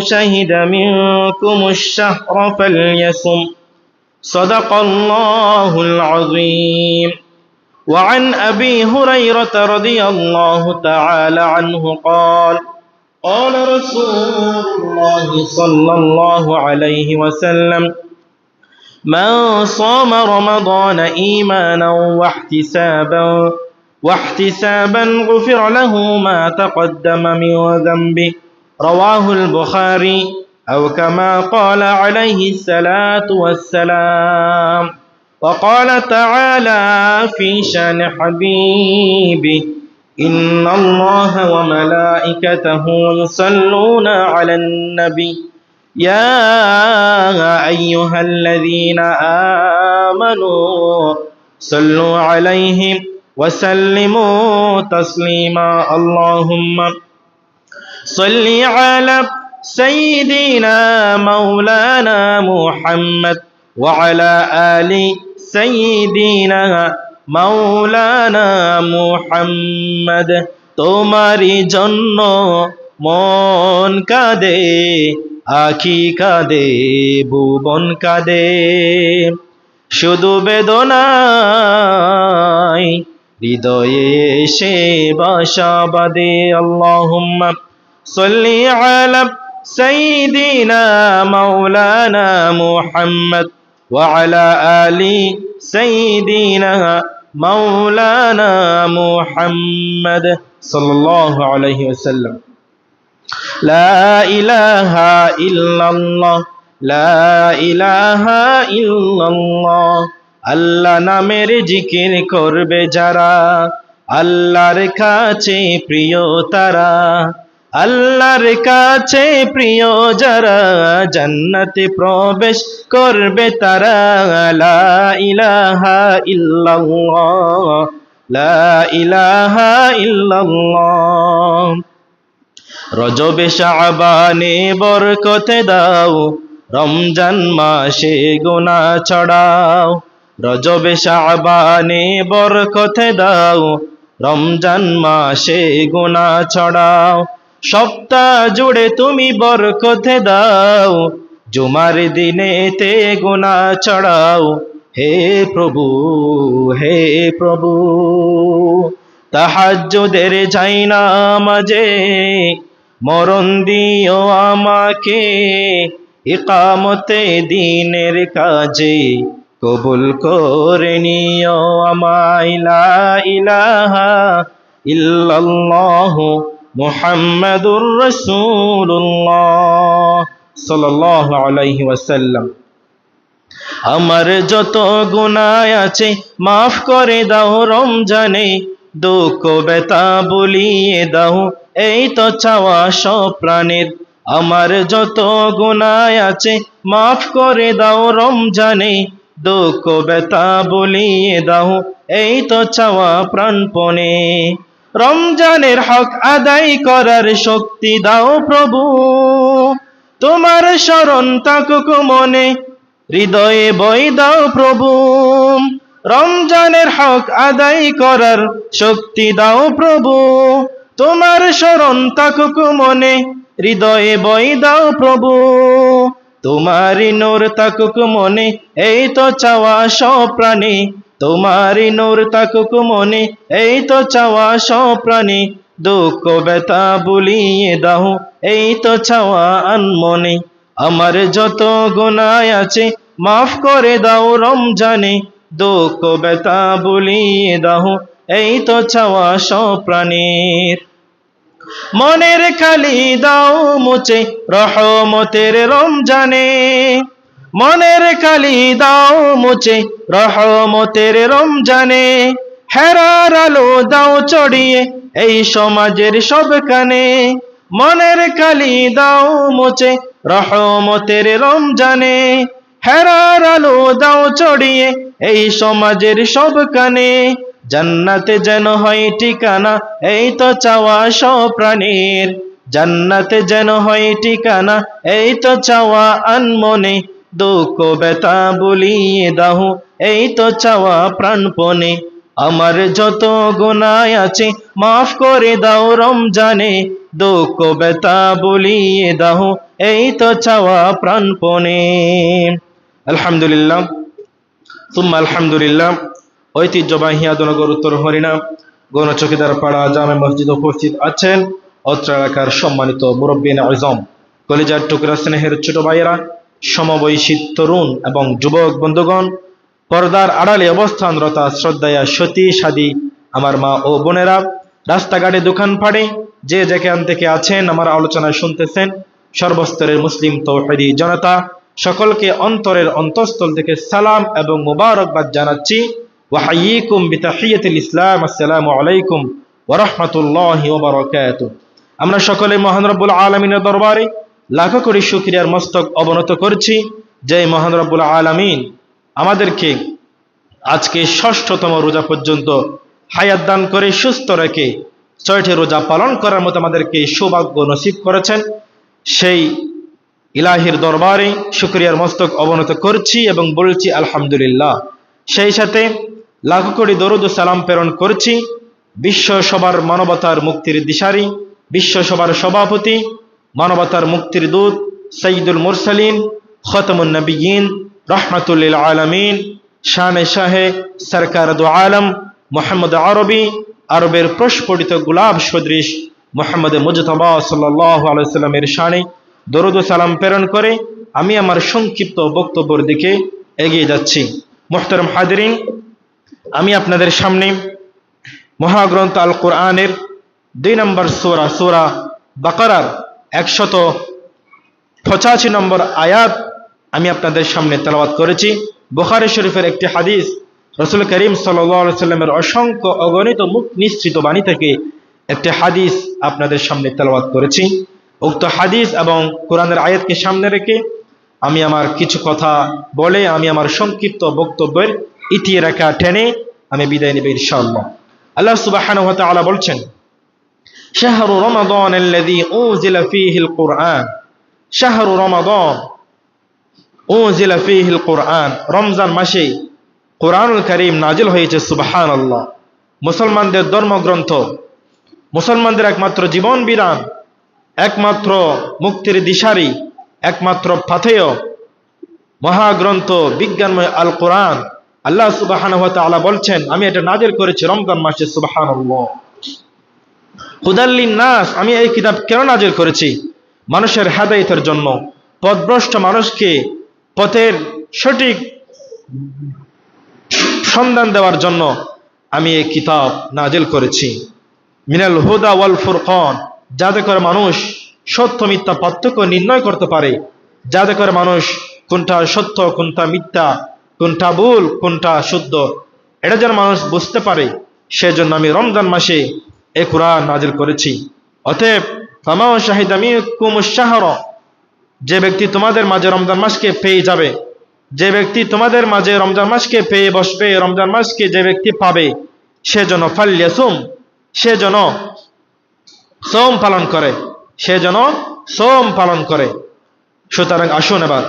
شهد منكم الشهر فليصم. صدق الله العظيم. وعن أبي هريرة رضي الله تعالى عنه قال قال رسول الله صلى الله عليه وسلم من صام رمضان إيمانا واحتسابا واحتسابا غفر له ما تقدم من ذنبه رواه البخاري أو كما قال عليه الصلاة والسلام وقال تعالى في شان حبيبه إن الله وملائكته يصلون على النبي يا أيها الذين آمنوا صلوا عليه وسلموا تسليما اللهم صل على سيدنا مولانا محمد وعلى آل سيدنا মাওলানা মুহাম্মদ তোমারই জন্য মন কাঁদে আখি কাঁদে ভুবন কাঁদে শুধু বেদনায় হৃদয়ে এসে বাসা বাদে আল্লাহুম্মা সল্লি আলা সাইয়্যিদিনা মাওলানা মুহাম্মদ وعلى آل سيدنا مولانا محمد صلى الله عليه وسلم لا إله إلا الله لا إله إلا الله আল্লাহ নামের জিকির করবে যারা আল্লাহর কাছে প্রিয় তারা আল্লাহর কাছে প্রিয় যারা জান্নাতে প্রবেশ করবে তারা লা ইলাহা ইল্লাল্লাহ, লা ইলাহা ইল্লাল্লাহ। রজবে শাবানে বরকতে দাও, রমজান মাসে গুনাহ ছড়াও। রজবে শাবানে বরকতে দাও, রমজান মাসে গোনা ছড়াও। সপ্তাহ জুড়ে তুমি বরকতে দাও। জুমার দিনেতে গুনা চড়াও হে প্রভু হে প্রভু, তাহাজ্জুদের যাই না মাঝে মরণ দিও আমাকে। ইকামতে দিনের কাজে কবুল করে নিও আমায়। লা ইলাহা ইল্লাল্লাহু মুহাম্মাদুর রাসূলুল্লাহ সাল্লাল্লাহু আলাইহি ওয়াসাল্লাম। আমার যত গুনাহ আছে, মাফ করে দাও রমজানে। দুঃখ, ব্যথা বলিয়ে দাও, এই তো চাওয়া সব আমার যত গুনাহ আছে, মাফ করে দাও রমজানে। দুঃখ, ব্যথা বলিয়ে দাও, এই তো চাওয়া প্রাণপণে। রমজানের হক আদায় করার শক্তি দাও প্রভু। তোমার স্মরণ তাকুক মনে, হৃদয়ে বই দাও প্রভু। রমজানের হক আদায় করার শক্তি দাও প্রভু। তোমার স্মরণ তাকুক মনে, হৃদয়ে বই দাও প্রভু। তোমারি নূর তাকুক মনে, এই তো চাওয়া সব প্রাণী। তোমারি নূর তাকুক মনে, এই তো চাওয়া সব প্রাণী। দুঃখ, ব্যথা বলিয়ে দাও, এই তো চাওয়া আনমনে। আমার যত গুনায় আছে, মাফ করে দাও রমজানে। দুঃখ বেতা বুলিয়ে দাও, এই তো চাওয়া সপ্রাণীর মনের খালি দাও মুছে, রহমতের রমজানে। মনের কালি দাও মুছে, রহমতের রমজানে। হেরার আলো দাও চড়িয়ে এই সমাজের সব কানে। মনের কালি দাও মুছে, রহমতের রমজানে। হেরার আলো দাও চড়িয়ে এই সমাজের সব কানে। জান্নাতে যেন হয় ঠিকানা, এই তো চাওয়া সব প্রাণীর। জান্নাতে যেন হয় ঠিকানা, এই তো চাওয়া আনমনে। দুঃখ বেতা বলিয়ে দাও, এই তো চাওয়া প্রাণপণে। আমার যত গুনায় আছে, মাফ করে দাও রমজানে। দুঃখ বেতা বলিয়ে দাও, এই তো চাওয়া প্রাণপণে। আলহামদুলিল্লাহ। তুম্মা আলহামদুলিল্লাহ। ঐতিহ্যবাহী আদনগর উত্তর হরিনাম গণ চকিদার পাড়া, জামে মসজিদ উপস্থিত আছেন। অত্র এলাকার সম্মানিত মুরব্বিন আজম। কলিজার টুকরা স্নেহের ছোট ভাইয়েরা সমবয়সী তরুণ এবং যুবক বন্ধুগণ, পর্দার আড়ালে অবস্থানরতা শ্রদ্ধায়া সতী সাদী আমার মা ও বোনেরা, রাস্তাঘাটে দোকান ফাড়ে, যে যেখান থেকে আছেন আমার আলোচনা শুনতেছেন, সর্বস্তরের মুসলিম তৌহিদি জনতা, সকলকে অন্তরের অন্তঃস্থল থেকে সালাম এবং মুবারকবাদ জানাচ্ছি। ওয়াহাইকুম বিতাহিয়াতুল ইসলাম, আসসালামু আলাইকুম ওয়া রাহমাতুল্লাহি ওয়া বারাকাতুহু। আমরা সকলে মহান রব্বুল আলামিনের দরবারে লাখো কোটি শুকরিয়ার মস্তক অবনত করছি। যে মহান রব্বুল আলামিন। আমাদেরকে আজকে ষষ্ঠতম রোজা পর্যন্ত হায়াত দান করে, সুস্থ রেখে ছয়টি রোজা পালন করার মতো আমাদেরকে সৌভাগ্য নসিব করেছেন। সেই ইলাহির দরবারে শুক্রিয়ার মস্তক অবনত করছি এবং বলছি, আলহামদুলিল্লাহ। সেই সাথে লাখো কোটি দরুদ সালাম প্রেরণ করছি। বিশ্ব সবার মানবতার মুক্তির দিশারি বিশ্ব সবার সভাপতি মানবতার মুক্তির দূত সঈদুল মুরসালিন, খতমুন নবীন রহমাতুল্লিল আলমিন, শানে শাহে সরকার আলম, মোহাম্মদ আরবি, আরবের প্রস্ফুটিত গুলাব সদৃশ মোহাম্মদ মুজতবা সাল্লাহ আলাইস্লামের শানে দরুদ সালাম প্রেরণ করে আমি আমার সংক্ষিপ্ত বক্তব্যের দিকে এগিয়ে যাচ্ছি। মোহতরম হাজরিন, আমি আপনাদের সামনে মহাগ্রন্থ আল কোরআনের দুই নম্বর সোরা সোরা বাকারার একশত পঁচাশি নম্বর আয়াত আমি আপনাদের সামনে তেলাবাত করেছি। বুখারি শরীফের একটি হাদিস, রসুল করিম সাল্লামের অসংখ্য অগণিত মুখ নিশ্চিত বাণী থেকে একটি হাদিস আপনাদের সামনে তেলাবাত করেছি। উক্ত হাদিস এবং কোরআনের আয়াতকে সামনে রেখে আমি আমার কিছু কথা বলে, আমি আমার সংক্ষিপ্ত বক্তব্যের ইতিয়ে রেখা টেনে আমি বিদায় নেবে ইনশাআল্লাহ। আল্লাহ সুবহানাহু ওয়া তাআলা বলছেন শাহরু রমাদন ও উযিলা ফীহিল কুরআন। শাহরু রমাদন উযিলা ফীহিল কোরআন। রমজান মাসে কোরআনুল করিম নাজিল হয়েছে সুবাহান আল্লাহ মুসলমানদের ধর্মগ্রন্থ, মুসলমানদের একমাত্র জীবন বিরান একমাত্র মুক্তির দিশারি, একমাত্র ফাথেয় মহাগ্রন্থ বিজ্ঞানময় আল কোরআন। আল্লাহ সুবাহান বলছেন, আমি এটা নাজির করেছি রমজান মাসে সুবাহান হুদাল্লিন নাস, আমি এই কিতাব কেন নাজিল করেছি? মানুষের হেদায়তের জন্য। পথভ্রষ্ট মানুষকে পথের সঠিক সন্ধান দেওয়ার জন্য আমি এই কিতাব নাজিল করেছি। মিনাল হুদা ওয়াল ফুরকন, যাতে করে মানুষ সত্য মিথ্যা পার্থক্য নির্ণয় করতে পারে। যাতে করে মানুষ কোনটা সত্য, কোনটা মিথ্যা, কোনটা ভুল, কোনটা শুদ্ধ, এটা যেন মানুষ বুঝতে পারে। সেজন্য আমি রমজান মাসে এ কোরআন নাজিল করেছি। অতএব কামাও শাহিদ আমি কুমুশাহর যে ব্যক্তি তোমাদের মাঝে রমজান মাসকে পেয়ে যাবে, যে ব্যক্তি তোমাদের মাঝে রমজান মাসকে পেয়ে বসবে, রমজান মাসকে যে ব্যক্তি পাবে, সে যেন ফাল্যাসুম সে যেন সোম পালন করে, সে যেন সোম পালন করে। সুতরাং আসুন এবার।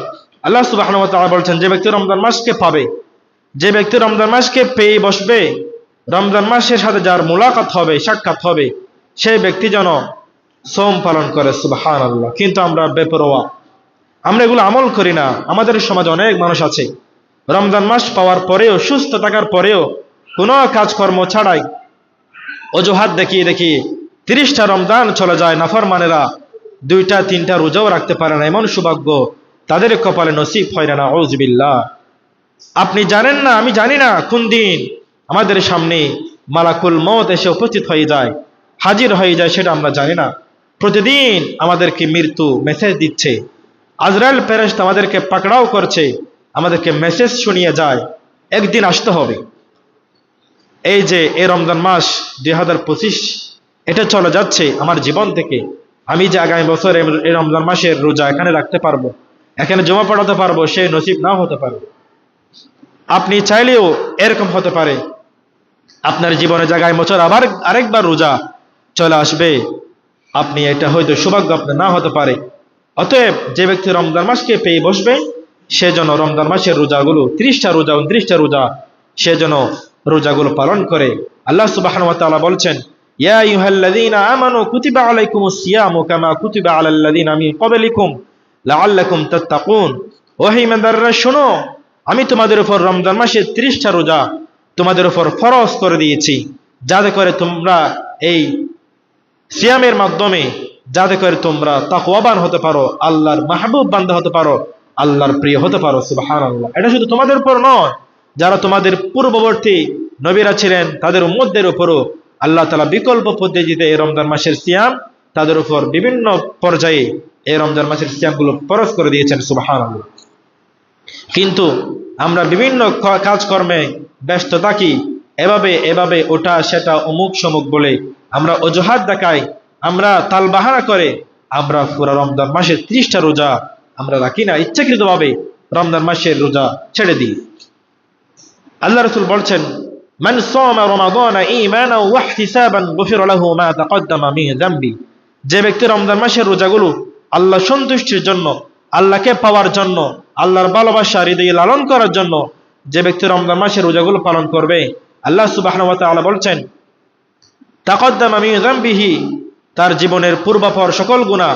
আল্লাহ সুবাহ বলছেন, যে ব্যক্তি রমজান মাসকে পাবে, যে ব্যক্তি রমজান মাসকে পেয়ে বসবে রমজান মাসের সাথে যার মোলাকাত হবে, সাক্ষাৎ হবে সেই ব্যক্তি যেন সোম পালন করে সুবাহান আল্লাহ কিন্তু আমরা বেপরোয়া। আমরা এগুলো আমল করি না। আমাদের সমাজে অনেক মানুষ আছে। রমজান মাস পাওয়ার পরেও, সুস্থ থাকার পরেও, কোনো কাজকর্ম ছাড়াই অজুহাত দেখিয়ে দেখি তিরিশটা রমজান চলে যায়। নাফরমানেরা দুইটা, তিনটা রোজাও রাখতে পারে না। এমন সৌভাগ্য তাদের কপালে নসিব হয় না ওজবিল্লা আপনি জানেন না, আমি জানি না কোন দিন আমাদের সামনে মালাকুল মত এসে উপস্থিত হয়ে যায়, হাজির হয়ে যায় সেটা আমরা জানি না। প্রতিদিন আমাদেরকে মৃত্যু মেসেজ দিচ্ছে। আজরাইল প্যারেস্ট আমাদেরকে পাকড়াও করছে, আমাদেরকে মেসেজ শুনিয়ে যায়, একদিন আসতে হবে। এই যে এই রমজান মাস দুই হাজার পঁচিশ, এটা চলে যাচ্ছে আমার জীবন থেকে। আমি যে আগামী বছর এই- রমজান মাসের রোজা এখানে রাখতে পারব, এখানে জমা পড়াতে পারব, সে নসিব নাও হতে পারে। আপনি চাইলেও এরকম হতে পারে। আপনার জীবনে জায়গায় বছর আবার আরেকবার রোজা চলে আসবে। আপনি এটা হয়তো সৌভাগ্য আপনার না হতে পারে। অতএব যে ব্যক্তি রমজান মাসকে পেয়ে বসবে, সে যেন রমজান মাসের রোজাগুলো, ত্রিশটা রোজা, উনত্রিশটা রোজা, সে যেন রোজাগুলো পালন করে। আল্লাহ সুবাহ বলছেন কুতিবা কামা কুতিবা শোনো, আমি তোমাদের উপর রমজান মাসে ত্রিশটা রোজা তোমাদের উপর ফরজ করে দিয়েছি। যাতে করে তোমরা এই সিয়ামের মাধ্যমে যাতে করে তোমরা তাকওয়াবান হতে পারো, আল্লাহর মাহবুব বান্দা হতে পারো, আল্লাহর প্রিয় হতে পারো সুবাহান আল্লাহ এটা শুধু তোমাদের উপর নয়, যারা তোমাদের পূর্ববর্তী নবীরা ছিলেন, তাদের উম্মতদের উপরও আল্লাহ তালা বিকল্প পদ্ধতিতে এই রমজান মাসের সিয়াম তাদের উপর বিভিন্ন পর্যায়ে এই রমজান মাসের সিয়ামগুলো ফরজ করে দিয়েছেন সুবাহান আল্লাহ কিন্তু আমরা বিভিন্ন ক- কাজকর্মে ব্যস্ত থাকি এভাবে এভাবে ওটা সেটা অমুক সমুক বলে আমরা অজুহাত দেখাই আমরা তালবাহানা করে আমরা পুরো রমজান মাসের ত্রিশটা রোজা আমরা রাখি না ইচ্ছাকৃতভাবে রমজান মাসের রোজা ছেড়ে দিই আল্লাহ রসুল বলছেন من صام رمضان ايمانا واحتسابا غفر له ما تقدم من ذنبه যে ব্যক্তি রমজান মাসের রোজাগুলো আল্লাহ সন্তুষ্টির জন্য আল্লাহকে পাওয়ার জন্য আল্লাহর ভালোবাসা, হৃদয়ে লালন করার জন্য যে ব্যক্তি রমজান মাসের রোজাগুলো পালন করবে, আল্লাহ সুবাহ বলছেন, তাকদ্দামা যামবিহি তার জীবনের পূর্বাপর সকল গুনাহ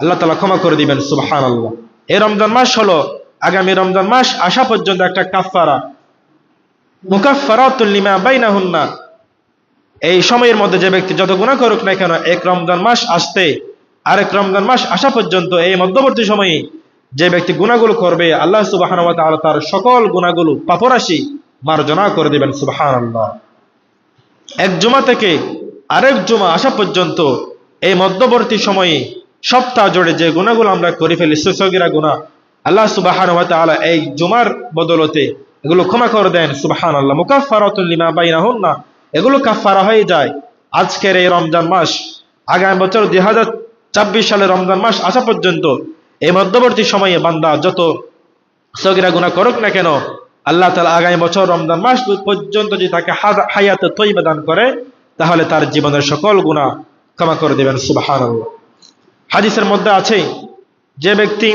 আল্লাহ তালা ক্ষমা করে দিবেন সুবাহান আল্লাহ এই রমজান মাস হলো আগামী রমজান মাস আসা পর্যন্ত একটা কাফফারা। মুকাফফারাতুল লিমা বাইনাহুন্না। এই সময়ের মধ্যে যে ব্যক্তি যত গুণা করুক না কেন, এক রমজান মাস আসতে, আরেক রমজান মাস আসা পর্যন্ত এই মধ্যবর্তী সময়ে যে ব্যক্তি গুনাহগুলো করবে, আল্লাহ সুবহানাহু ওয়া তার সকল গুনাহগুলো পাপরাশি মার্জনা করে দিবেন, সুবহানাল্লাহ। এক জুমা থেকে আরেক জুমা আসা পর্যন্ত এই মধ্যবর্তী সময়ে সপ্তাহ জুড়ে যে গুণাগুলো আমরা করে ফেলি, সুসগিরা গুণা, আল্লাহ সুবাহান তাআলা এই জুমার বদলতে এগুলো ক্ষমা করে দেন সুবাহান আল্লাহ মুকাফারাতুল লিমা বাইনাহুন না এগুলো কাফারা হয়ে যায়। আজকের এই রমজান মাস, আগামী বছর দুই সালের রমজান মাস আসা পর্যন্ত এই মধ্যবর্তী সময়ে বান্দা যত সগিরা গুণা করুক না কেন, আল্লাহ তালা আগামী বছর রমজান মাস পর্যন্ত যদি তাকে হায়াতে তৈবা দান করে, তাহলে তার জীবনের সকল গুণা ক্ষমা করে দেবেন সুবাহান হাদিসের মধ্যে আছে, যে ব্যক্তি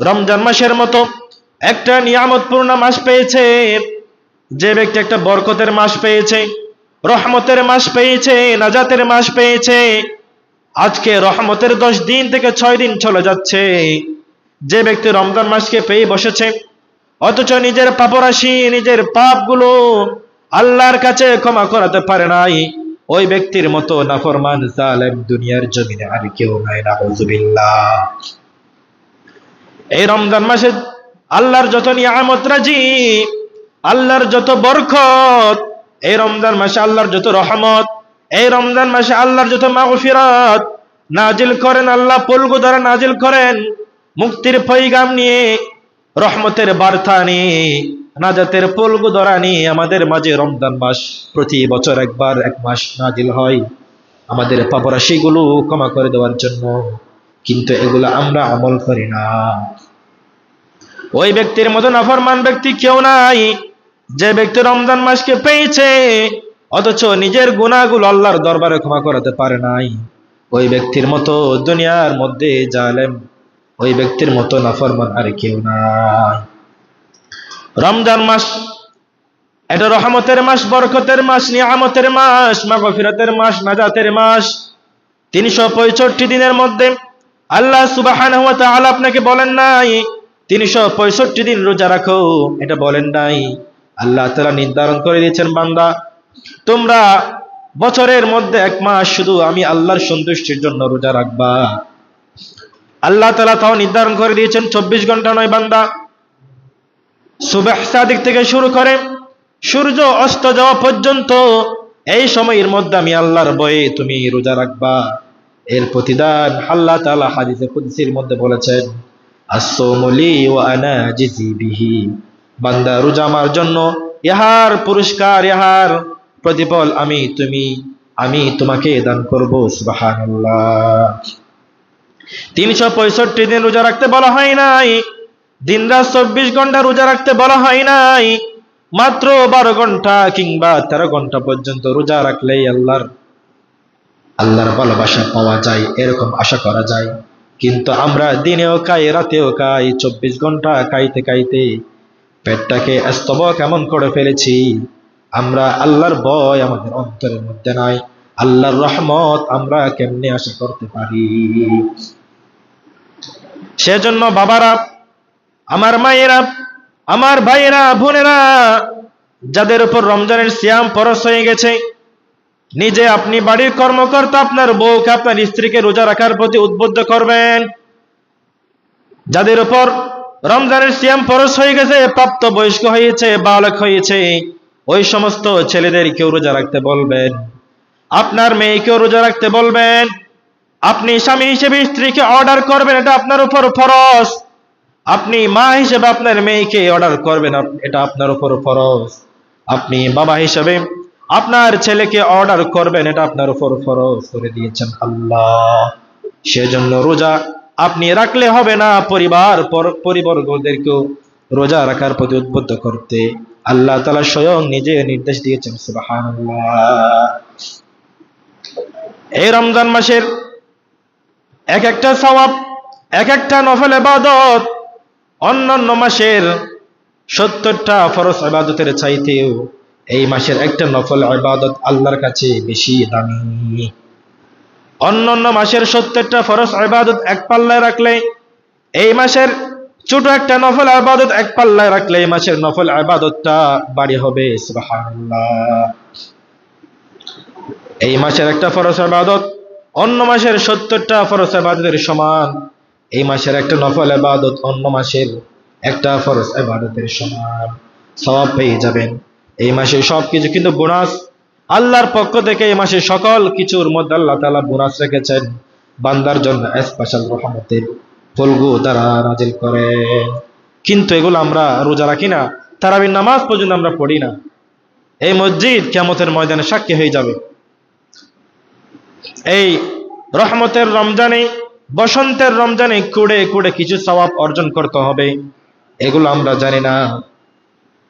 রমজান মাসের মতো একটা নিয়ামতপূর্ণ মাস পেয়েছে, যে ব্যক্তি একটা বরকতের মাস পেয়েছে, রহমতের মাস পেয়েছে, নাজাতের মাস পেয়েছে আজকে রহমতের দশ দিন থেকে ছয় দিন চলে যাচ্ছে। যে ব্যক্তি রমজান মাসকে পেয়ে বসেছে, অথচ নিজের পাপরাশি, নিজের পাপগুলো আল্লাহর কাছে ক্ষমা করাতে পারে নাই। ওই ব্যক্তির মতো নাফরমান জালেম দুনিয়ার জমিনে আর কেউ নাই, নাউজুবিল্লাহ। এই রমজান মাসে আল্লাহর যত নিয়ামত রাজি, আল্লাহর যত বরকত, এই রমজান মাসে আল্লাহর যত রহমত এই রমজান মাসে আল্লাহর যত মাগফিরাত নাজিল করেন, আল্লাহ পলগু দ্বারা নাজিল করেন, মুক্তির পৈগাম নিয়ে, রহমতের বার্তা নিয়ে, নাজাতের পলগু দ্বারা নিয়ে আমাদের মাঝে রমজান মাস প্রতি বছর একবার, এক মাস নাজিল হয়। আমাদের পাপরাশিগুলো ক্ষমা করে দেওয়ার জন্য, কিন্তু এগুলো আমরা আমল করি না। ওই ব্যক্তির মতো নাফরমান ব্যক্তি কেউ নাই, যে ব্যক্তি রমজান মাসকে পেয়েছে অথচ নিজের গুণাগুলো আল্লাহর দরবারে ক্ষমা করাতে পারে নাই। ওই ব্যক্তির মতো দুনিয়ার মধ্যে জালেম, ওই ব্যক্তির মতো নাফরমান আর কেউ নাই। রমজান মাস, এটা রহমতের মাস, বরকতের মাস, নিয়ামতের মাস, মাগফিরাতের মাস, নাজাতের মাস। তিনশো পঁয়ষট্টি দিনের মধ্যে আল্লাহ সুবাহান আপনাকে বলেন নাই, তিনশো পঁয়ষট্টি দিন রোজা রাখো, এটা বলেন নাই। আল্লাহ তালা নির্ধারণ করে দিয়েছেন বান্দা তোমরা বছরের মধ্যে এক মাস শুধু আমি আল্লাহর সন্তুষ্টির জন্য রোজা রাখবা। আল্লাহ তালা তাও নির্ধারণ করে দিয়েছেন, চব্বিশ ঘণ্টা নয় বান্দা। সুবেহ সাদিক থেকে শুরু করে সূর্য অস্ত যাওয়া পর্যন্ত এই সময়ের মধ্যে আমি আল্লাহর বয়ে তুমি রোজা রাখবা। এর প্রতিদান আল্লাহ তাআলা হাদিসে কুদসির মধ্যে বলেছেন আসসামুলি ওয়া আনা জিজি বান্দা রোজা আমার জন্য ইহার পুরস্কার, ইহার প্রতিফল আমি, তুমি, আমি তোমাকে দান করব, সুবহানাল্লাহ। তিনশো পঁয়ষট্টি দিন রোজা রাখতে বলা হয় নাই। দিন রাত চব্বিশ ঘণ্টা রোজা রাখতে বলা হয় নাই। মাত্র বারো ঘণ্টা কিংবা তেরো ঘণ্টা পর্যন্ত রোজা রাখলেই আল্লাহর আল্লাহর ভালোবাসা পাওয়া যায়, এরকম আশা করা যায়। কিন্তু আমরা দিনেও খাই, রাতেও খাই, চব্বিশ ঘণ্টা খাইতে খাইতে পেটটাকে স্তব কেমন করে ফেলেছি। আমরা আল্লাহর ভয় আমাদের অন্তরের মধ্যে নাই। আল্লাহর রহমত আমরা কেমনে আশা করতে পারি? সেজন্য বাবারা, আমার মায়েরা, আমার ভাইয়েরা, বোনেরা, যাদের উপর রমজানের সিয়াম পরশ হয়ে গেছে, নিজে আপনি বাড়ির কর্মকর্তা, আপনার বউকে, আপনার স্ত্রীকে রোজা রাখার প্রতি উদ্বুদ্ধ করবেন। যাদের উপর রমজানের সিয়াম পরশ হয়ে গেছে প্রাপ্ত বয়স্ক হয়েছে, বালক হয়েছে ওই সমস্ত ছেলেদেরকেও রোজা রাখতে বলবেন? আপনার মেয়েকেও রোজা রাখতে বলবেন? আপনি স্বামী হিসেবে স্ত্রীকে অর্ডার করবেন, এটা আপনার উপর ফরজ। আপনি মা হিসেবে আপনার মেয়েকে অর্ডার করবেন এটা আপনার উপর ফরজ। আপনি বাবা হিসেবে আপনার ছেলেকে অর্ডার করবেন, এটা আপনার উপর ফরজ করে দিয়েছেন আল্লাহ। সেজন্য রোজা আপনি রাখলে হবে না, পরিবার, পর- পরিবর্গদেরকেও রোজা রাখার প্রতি উদ্বুদ্ধ করতে। আল্লাহ তালা স্বয়ং নিজে নির্দেশ দিয়েছেন এই রমজান মাসের এক একটা সওয়াব এক একটা নফল ইবাদত, অন্যান্য মাসের সত্তরটা ফরজ ইবাদতের চাইতেও এই মাসের একটা নফল ইবাদত আল্লাহর কাছে বেশি দামি। অন্যান্য মাসের সত্তরটা ফরজ ইবাদত এক পাল্লায় রাখলে এই মাসের ছোট একটা নফল ইবাদত এক পাল্লায় রাখলে এই মাসের নফল ইবাদতটা বাড়ি হবে এই মাসের একটা ফরজ ইবাদত অন্য মাসের সত্তরটা ফরজ ইবাদতের সমান। এই মাসের একটা নফল ইবাদত অন্য মাসের একটা ফরজ ইবাদতের সমান। সওয়াব পেয়ে যাবেন। এই মাসে সবকিছু কিন্তু বোনাস। আল্লাহর পক্ষ থেকে এই মাসে সকল কিছুর মধ্যে আল্লাহ তাআলা বোনাস রেখেছেন। বান্দার জন্য স্পেশাল রহমতের ফলগু দ্বারা নাজিল করেন কিন্তু এগুলো আমরা রোজা রাখি না, তারাবির নামাজ পর্যন্ত আমরা পড়ি না। এই মসজিদ কিয়ামতের ময়দানে সাক্ষী হয়ে যাবে। এই রহমতের রমজানে, বসন্তের রমজানে কুড়ে কুড়ে কিছু সওয়াব অর্জন করতে হবে, এগুলো আমরা জানি না।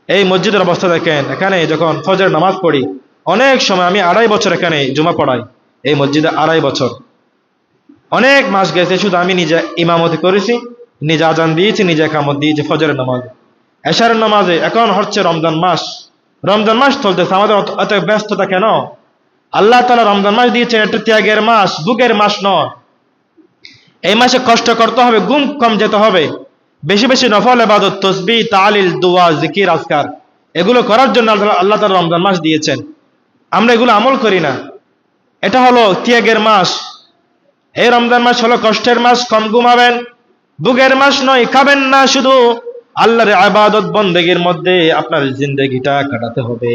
এই মসজিদের অবস্থা দেখেন, এখানে যখন ফজর নামাজ পড়ি, অনেক সময় আমি আড়াই বছর এখানে জুমা পড়াই, এই মসজিদে আড়াই বছর। অনেক মাস গেছে, শুধু আমি নিজে ইমামতি করেছি, নিজে আজান দিয়েছি, নিজে কামত দিয়েছি, ফজরের নামাজে। এশারের নামাজে এখন হচ্ছে রমজান মাস। রমজান মাস চলতেছে, আমাদের এত ব্যস্ততা কেন? আল্লাহ তালা রমজান মাস দিয়েছেন একটা ত্যাগের মাস, বুকের মাস নয়। এই মাসে কষ্ট করতে হবে গুম কম যেতে হবে। বেশি বেশি নফল এবাদত তসবি তালিল, দোয়া, জিকির, আজকার, এগুলো করার জন্য আল্লাহ তালা রমজান মাস দিয়েছেন। আমরা এগুলো আমল করি না। এটা হলো ত্যাগের মাস। এই রমজান মাস হলো কষ্টের মাস, কম ঘুমাবেন। বুকের মাস নয়, খাবেন না শুধু। আল্লাহর আবাদত বন্দেগীর মধ্যে আপনার জিন্দগিটা কাটাতে হবে।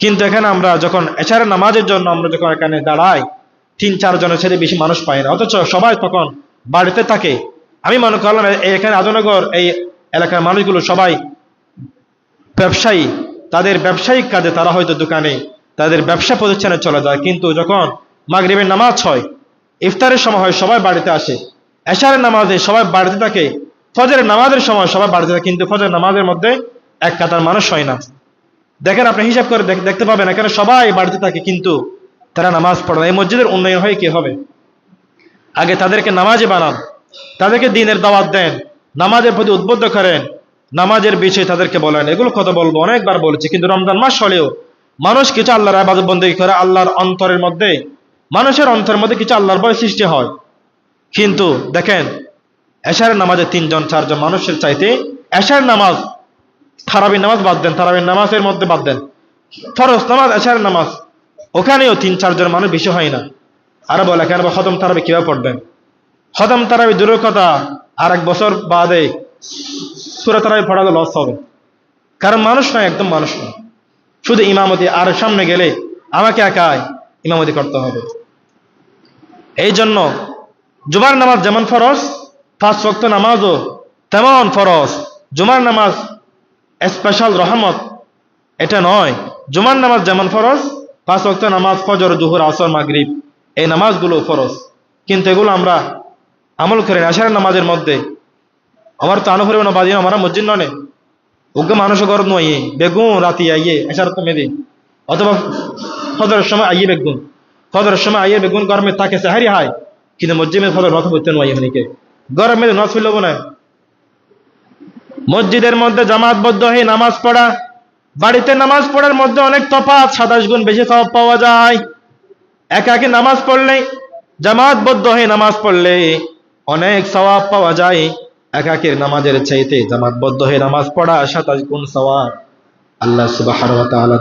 কিন্তু এখানে আমরা যখন এছাড়া নামাজের জন্য আমরা যখন এখানে দাঁড়াই, তিন চার জনের ছেড়ে বেশি মানুষ পাই না। অথচ সবাই তখন বাড়িতে থাকে। আমি মনে করলাম এখানে আজনগর এই এলাকার মানুষগুলো সবাই ব্যবসায়ী। তাদের ব্যবসায়িক কাজে তারা হয়তো দোকানে, তাদের ব্যবসা প্রতিষ্ঠানে চলে যায়। কিন্তু যখন মাগরিবের নামাজ হয় ইফতারের সময় হয়, সবাই বাড়িতে আসে। এশারের নামাজে সবাই বাড়িতে থাকে, ফজরের নামাজের সময় সবাই বাড়িতে থাকে, কিন্তু ফজরের নামাজের মধ্যে এক কাতার মানুষ হয় না। দেখেন আপনি হিসাব করে দেখতে পাবেন, এখানে সবাই বাড়িতে থাকে, কিন্তু তারা নামাজ পড়ে না। এই মসজিদের উন্নয়ন হয় কি হবে? আগে তাদেরকে নামাজে বানান, তাদেরকে দিনের দাওয়াত দেন, নামাজের প্রতি উদ্বুদ্ধ করেন, নামাজের বিষয়ে তাদেরকে বলেন। এগুলো কথা বলব, অনেকবার বলেছি, কিন্তু রমজান মাস হলেও মানুষ কিছু আল্লাহর আবাদত বন্দী করে, আল্লাহর অন্তরের মধ্যে মানুষের অন্তরের মধ্যে কিছু আল্লাহর ভয় সৃষ্টি হয়। কিন্তু দেখেন এশারের নামাজে তিনজন, চারজন মানুষের চাইতে এশার নামাজ তারাবির নামাজ বাদ দেন, তারাবির নামাজের মধ্যে বাদ দেন। ফরজ নামাজ এশারের নামাজ। ওখানেও তিন, চারজন মানুষ বেশি হয় না। আর বলে, কেন খতম তারাবি কীভাবে পড়বেন? খতম তারাবি দূরের কথা, আর এক বছর বাদে সুরা তারাবি পড়ালে লস হবে। কারণ মানুষ নয়, একদম মানুষ নয়। শুধু ইমামতি, আর সামনে গেলে আমাকে একাই ইমামতি করতে হবে। এই জন্য জুমার নামাজ যেমন ফরজ, পাঁচ ওয়াক্ত নামাজও তেমন ফরজ। জুমার নামাজ স্পেশাল রহমত, এটা নয়। জুমার নামাজ যেমন ফরজ, পাঁচ ওয়াক্ত নামাজ ফজর জুহুর আসর, মাগরিব, এই নামাজগুলো ফরজ। কিন্তু এগুলো আমরা আমল করি না। আশারের নামাজের মধ্যে আমার তো আনুভরি বাজি আমরা মসজিদ নয় ওকে মানুষ ঘর নয়, বেগুন রাতি আইয়ে এসার তো মেদে অথবা ফজরের সময় আইয়ে বেগুন। ফজরের সময় আইয়ে বেগুন গরমে তাকে সাহারি হায়। কিন্তু মসজিদে ফজর রথ হইতে নয় হনিকে গরমে নথ ফিরব না মসজিদের মধ্যে জামাতবদ্ধ হয়ে নামাজ পড়া, বাড়িতে নামাজ পড়ার মধ্যে অনেক তফাৎ, সাতাশ গুণ বেশি সব পাওয়া যায়। একাকি নামাজ পড়লে, জামাতবদ্ধ হয়ে নামাজ পড়লে অনেক সওয়াব পাওয়া যায়। এক একাকের নামাজের চাইতে জামাতবদ্ধ হয়ে নামাজ পড়া সাতাশ গুণ সওয়াব। আল্লাহ সুবাহ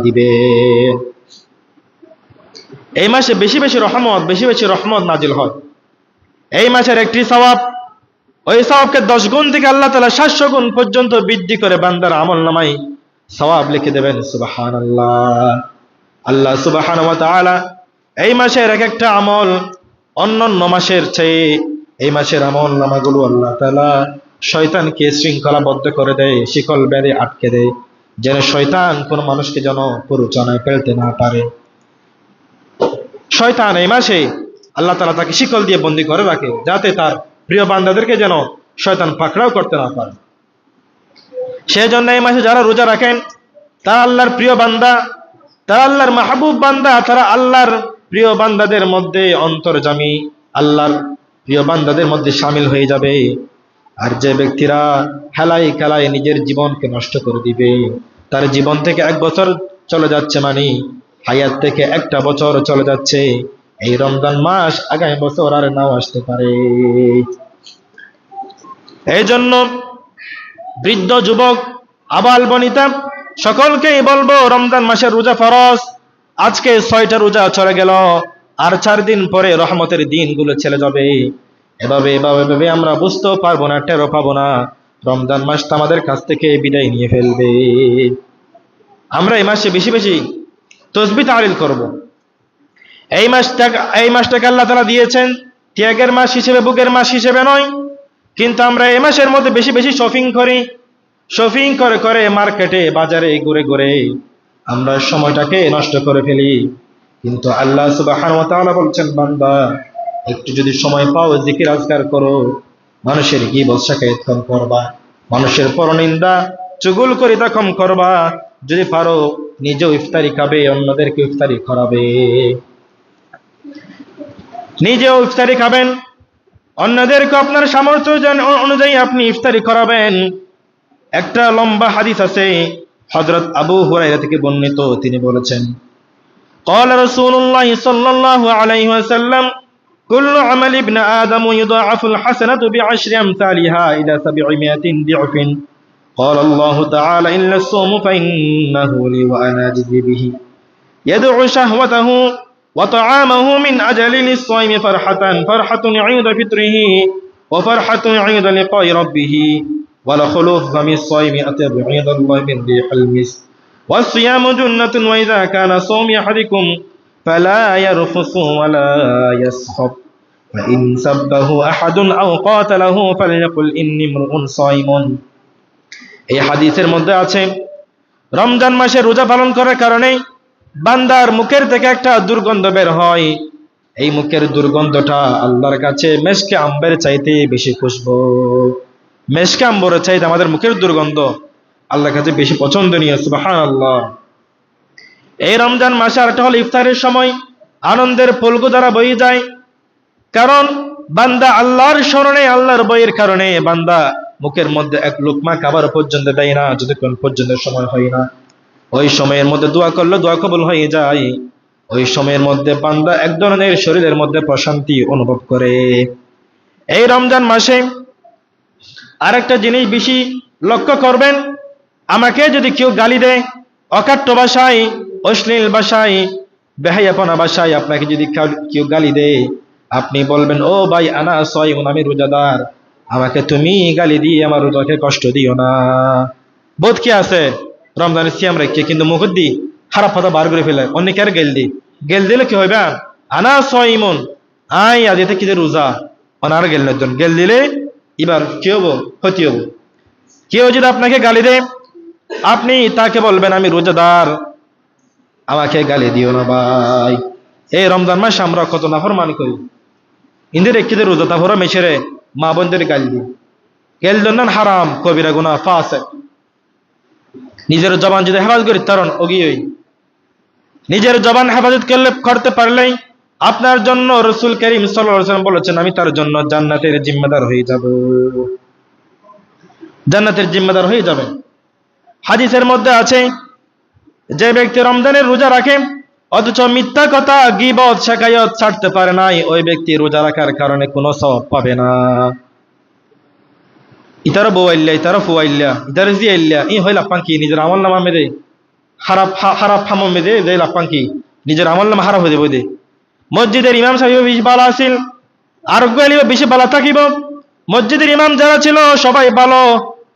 দিবে। এই মাসে বেশি বেশি রহমত, বেশি বেশি রহমত নাজিল হয়। এই মাসের একটি সওয়াব, ওই সওয়াবকে দশ গুণ থেকে আল্লাহ তালা সাতশো গুণ পর্যন্ত বৃদ্ধি করে বান্দার আমল নামাই সওয়াব লিখে দেবেন সুবাহান আল্লাহ আল্লাহ সুবাহান এই মাসের এক একটা আমল অন্য অন্য মাসের চেয়ে এই মাসের আমল নামাগুলো আল্লাহ তালা শয়তানকে শৃঙ্খলাবদ্ধ করে দেয়, শিকল বেড়ে আটকে দেয়। যেন শয়তান কোন মানুষকে যেন প্ররোচনায় ফেলতে না পারে। শয়তান এই মাসে আল্লাহ তালা তাকে শিকল দিয়ে বন্দি করে রাখে, যাতে তার প্রিয় বান্দাদেরকে যেন শয়তান পাকড়াও করতে না পারে। সেজন্য এই মাসে যারা রোজা রাখেন, তারা আল্লাহর প্রিয় বান্দা, তারা আল্লাহর মাহবুব বান্দা, তারা আল্লাহর প্রিয় বান্দাদের মধ্যে অন্তর্জামী আল্লাহর প্রিয় বান্দাদের মধ্যে সামিল হয়ে যাবে। আর যে ব্যক্তিরা খেলাই খেলায় নিজের জীবনকে নষ্ট করে দিবে, তার জীবন থেকে এক বছর চলে যাচ্ছে মানে হায়াত থেকে একটা বছর চলে যাচ্ছে, এই রমজান মাস আগামী বছর আর নাও আসতে পারে। এই জন্য বৃদ্ধ যুবক, আবাল বনিতা, সকলকেই বলব রমজান মাসের রোজা ফরজ। আজকে ছয়টা রোজা চলে গেল, আর চার দিন পরে রহমতের দিনগুলো ছেলে যাবে। এভাবে এভাবে এভাবে আমরা বুঝতেও পারব না টেরো পাবো না। রমজান মাসটা আমাদের কাছ থেকে বিদায় নিয়ে ফেলবে। আমরা এই মাসে বেশি বেশি তসবি তালিল করব। এই মাসটা এই মাসটাকে আল্লাহ তালা দিয়েছেন ত্যাগের মাস হিসেবে, বুকের মাস হিসেবে নয়। কিন্তু আমরা এই মাসের মধ্যে বেশি বেশি শপিং করি। শপিং করে করে মার্কেটে, বাজারে ঘুরে ঘুরে আমরা সময়টাকে নষ্ট করে ফেলি। কিন্তু আল্লাহ সুবাহ বলছেন, বান্দা একটু যদি সময় পাও জিকির আজকার করো মানুষের কি বৎসাকে কম করবা মানুষের পরনিন্দা চুগুল করি কম করবা যদি পারো নিজেও ইফতারি খাবে অন্যদেরকে ইফতারি করাবে নিজেও ইফতারি খাবেন অন্যদেরকে আপনার সামর্থ্য অনুযায়ী আপনি ইফতারি করাবেন একটা লম্বা হাদিস আছে হজরত আবু হুরাইরা থেকে বর্ণিত তিনি বলেছেন قال رسول الله صلى الله عليه وسلم كل عمل ابن آدم يضاعف الحسنة بعشر أمثالها إلى سبعمائة ضعف. قال الله تعالى إلا الصوم فإنه لي وأنا أجزي به. يدعو شهوته وطعامه من أجل للصوم فرحة. فرحة عند فطره وفرحة عند لقاء ربه. ولخلوف فم الصائم أطيب عند الله من ريح المسك والصيام جنة وإذا كان صوم أحدكم فلا يرفث ولا يسخط فإن سبه أحد أو قاتله فليقل إني امرؤ صائم এই হাদিসের মধ্যে আছে রমজান মাসে রোজা পালন করার কারণে বান্দার মুখের থেকে একটা দুর্গন্ধ বের হয় এই মুখের দুর্গন্ধটা আল্লাহর কাছে মেশকে আম্বের চাইতে বেশি খুশবো মেশকে আম্বরের চাইতে আমাদের মুখের দুর্গন্ধ আল্লাহর কাছে বেশি পছন্দনীয় সুবাহান আল্লাহ এই রমজান মাসে আরেকটা হল ইফতারের সময়। আনন্দের পলকু দ্বারা বয়ে যায়। কারণ বান্দা আল্লাহর স্মরণে, আল্লাহর বইয়ের কারণে বান্দা মুখের মধ্যে এক লোকমা খাবার পর্যন্ত দেয় না, যতক্ষণ পর্যন্ত সময় হয় না। ওই সময়ের মধ্যে দোয়া করলে দোয়া কবল হয়ে যায়। ওই সময়ের মধ্যে বান্দা এক ধরনের শরীরের মধ্যে প্রশান্তি অনুভব করে। এই রমজান মাসে আরেকটা জিনিস বেশি লক্ষ্য করবেন, আমাকে যদি কেউ গালি দেয় অকাট্য ভাষায় অশ্লীল ভাষায় বেহাইয়াপনা ভাষায় আপনাকে যদি কেউ গালি দেয়, আপনি বলবেন, ও ভাই আনা সয়ুন আমি রোজাদার। আমাকে তুমি গালি দিয়ে আমার রোজাকে কষ্ট দিও না। বোধ কি আছে? রমজানের সিয়াম রেখে কিন্তু মুখত দি খারাপ কথা বার করে ফেলে। অনেকে আর গেল দি? গেল দিলে কি হবে আনা সইমন আই, আজ এতে কি রোজা? অনার গেল গেল দিলে এবার কি হব? ক্ষতি হব। কেউ যদি আপনাকে গালি দেয় আপনি তাকে বলবেন, আমি রোজাদার। আমাকে গালি দিও না ভাই। এই রমজান মাস আমরা কত নাফর মান করি। ইন্দের একটি রোজা তাফরা মেছেরে মা বোনদের গালি দিই। গেল হারাম, কবিরা গুনা ফাসে। নিজের জবান যদি হেফাজত করি, তরণ ওগিয়ে নিজের জবান হেফাজত করলে, করতে পারলেই আপনার জন্য রসুল করিম সাল্লাম বলেছেন, আমি তার জন্য জান্নাতের জিম্মেদার হয়ে যাব। জান্নাতের জিম্মেদার হয়ে যাবে হাদিসের মধ্যে আছে, যে ব্যক্তি রমজানের রোজা রাখে, অথচ মিথ্যা কথা গিবত শেখায়ত ছাড়তে পারে নাই, ওই ব্যক্তি রোজা রাখার কারণে কোনো সব পাবে না। ইতারও বউয়াইল্লা ইতারও ফুয়াইল্লা ইতার আইল্লা ই হইল আপাঙ্কি নিজের আমল নামা মেদে খারাপ খারাপ ফামো মেদে যে লাপাঙ্কি নিজের আমল নামা খারাপ হয়ে দে মসজিদের ইমাম সাহেব বেশি ভালো আছিল, আরোগ্য আলিব বেশি ভালো থাকিব, মসজিদের ইমাম যারা ছিল সবাই ভালো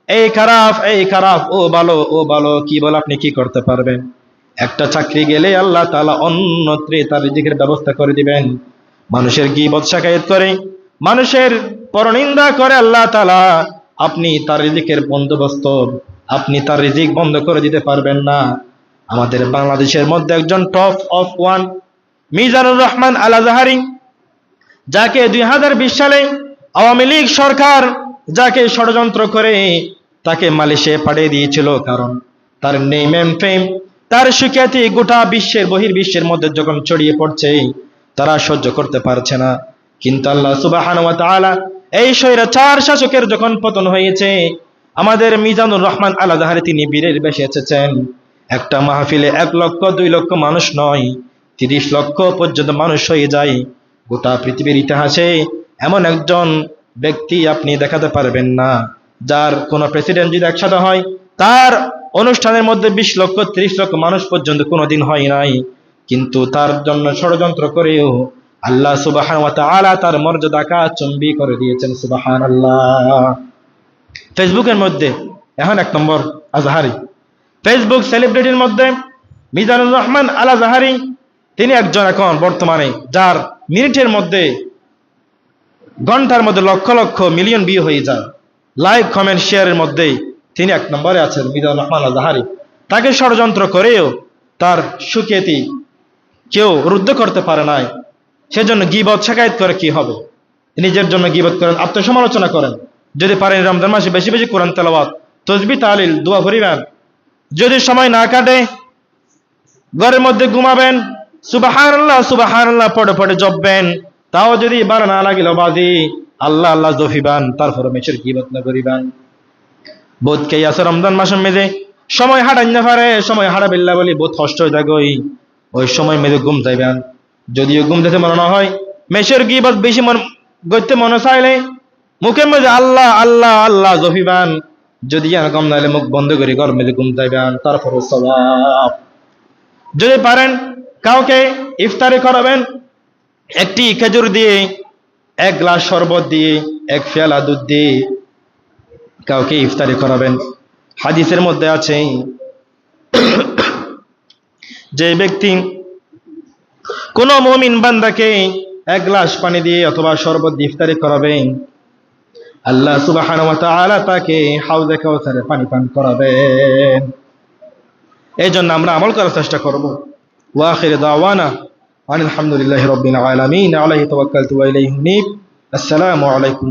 এই খারাপ এই খারাপ, ও ভালো ও ভালো, কি বল আপনি, কি করতে পারবেন? একটা চাকরি গেলে আল্লাহ তালা অন্যত্রে তার রিজিকের ব্যবস্থা করে দিবেন। মানুষের গিবত শাকায়ত করে, মানুষের পরনিন্দা করে আল্লাহ তালা আপনি তার রিজিকের বন্দোবস্ত, আপনি তার রিজিক বন্ধ করে দিতে পারবেন না। আমাদের বাংলাদেশের মধ্যে একজন top of one, Mizanur Rahman Al Azhari যাকে দুই হাজার বিশ সালে আওয়ামী লীগ সরকার, যাকে ষড়যন্ত্র করে তাকে মালয়েশিয়া পাঠিয়ে দিয়েছিল কারণ তার নেম এম ফেম তার সুখ্যাতি গোটা বিশ্বের বহির বিশ্বের মধ্যে যখন ছড়িয়ে পড়ছে, তারা সহ্য করতে পারছে না। কিন্তু আল্লাহ সুবাহান এই স্বৈরাচার শাসকের যখন পতন হয়েছে, আমাদের মিজানুর রহমান আল তিনি বীরের বেশে এসেছেন। একটা মাহফিলে এক লক্ষ, দুই লক্ষ মানুষ নয়, তিরিশ লক্ষ পর্যন্ত মানুষ হয়ে যায়। গোটা পৃথিবীর ইতিহাসে এমন একজন ব্যক্তি আপনি দেখাতে পারবেন না। যার কোন প্রেসিডেন্ট যদি একসাথে হয়, তার অনুষ্ঠানের মধ্যে বিশ লক্ষ ত্রিশ লক্ষ মানুষ পর্যন্ত কোনোদিন হয় নাই। কিন্তু তার জন্য ষড়যন্ত্র করেও আল্লাহ সুবাহান আলা তার মর্যাদাকা চম্বি করে দিয়েছেন সুবাহান আল্লাহ ফেসবুকের মধ্যে, এখন এক নম্বর আজহারি। ফেসবুক সেলিব্রিটির মধ্যে মিজানুর রহমান আল আজহারি তিনি একজন এখন বর্তমানে, যার মিনিটের মধ্যে, ঘণ্টার মধ্যে লক্ষ লক্ষ মিলিয়ন বিয়ে হয়ে যায়। লাইভ কমেন্ট শেয়ারের মধ্যেই তিনি এক নম্বরে আছেন, মিজানুর রহমান আল জাহারি তাকে ষড়যন্ত্র করেও তার সুখ্যাতি কেউ রুদ্ধ করতে পারে নাই। সেজন্য গিবত শেখায়ত করে কি হবে? নিজের জন্য গিবত করেন, আত্মসমালোচনা করেন। যদি পারেন রমজান মাসে বেশি বেশি কোরআন তেলাওয়াত, তসবি তালিল, দোয়া ভরিবেন যদি সময় না কাটে, ঘরের মধ্যে ঘুমাবেন সুবাহান আল্লাহ সুবাহান আল্লাহ পড়ে পড়ে জপবেন। তাও যদি বার না লাগিল বাজি আল্লাহ আল্লাহ জফিবান, তারপর মেছের গিবত না করিবান। বোধ কে আছে রমজান মাসের মেঝে? সময় হাঁটাই না পারে, সময় হাঁটা বিল্লা বলি, বোধ কষ্ট হয়ে থাকে ওই ওই সময় মেঝে ঘুম যাইবেন। যদিও ঘুম যেতে মনে হয় মেশের গিবত বেশি মন, গইতে মনে চাইলে, মুখের মধ্যে আল্লাহ আল্লাহ আল্লাহ জফিবান, যদি এরকম নাইলে মুখ বন্ধ করি, ঘর মেঝে ঘুম যাইবেন, তারপর সবাব যদি পারেন, কাউকে ইফতারি করাবেন, একটি খেজুর দিয়ে এক গ্লাস শরবত দিয়ে, এক ফেলা দুধ দিয়ে কাউকে ইফতারি করাবেন। হাদিসের মধ্যে আছে, যে ব্যক্তি কোন মমিন বান্দাকে এক গ্লাস পানি দিয়ে অথবা শরবত দিয়ে ইফতারি করাবেন, আল্লাহ সুবাহান তাকে হাউজে কাউসারে পানি পান করাবেন। এই জন্য আমরা আমল করার চেষ্টা করব। ওয়াখির দাওয়ানা আলহামদুলিল্লাহ রবিন আলমিন আলাইহি তওয়াক্কালতু ওয়া ইলাইহি নীব আসসালামু আলাইকুম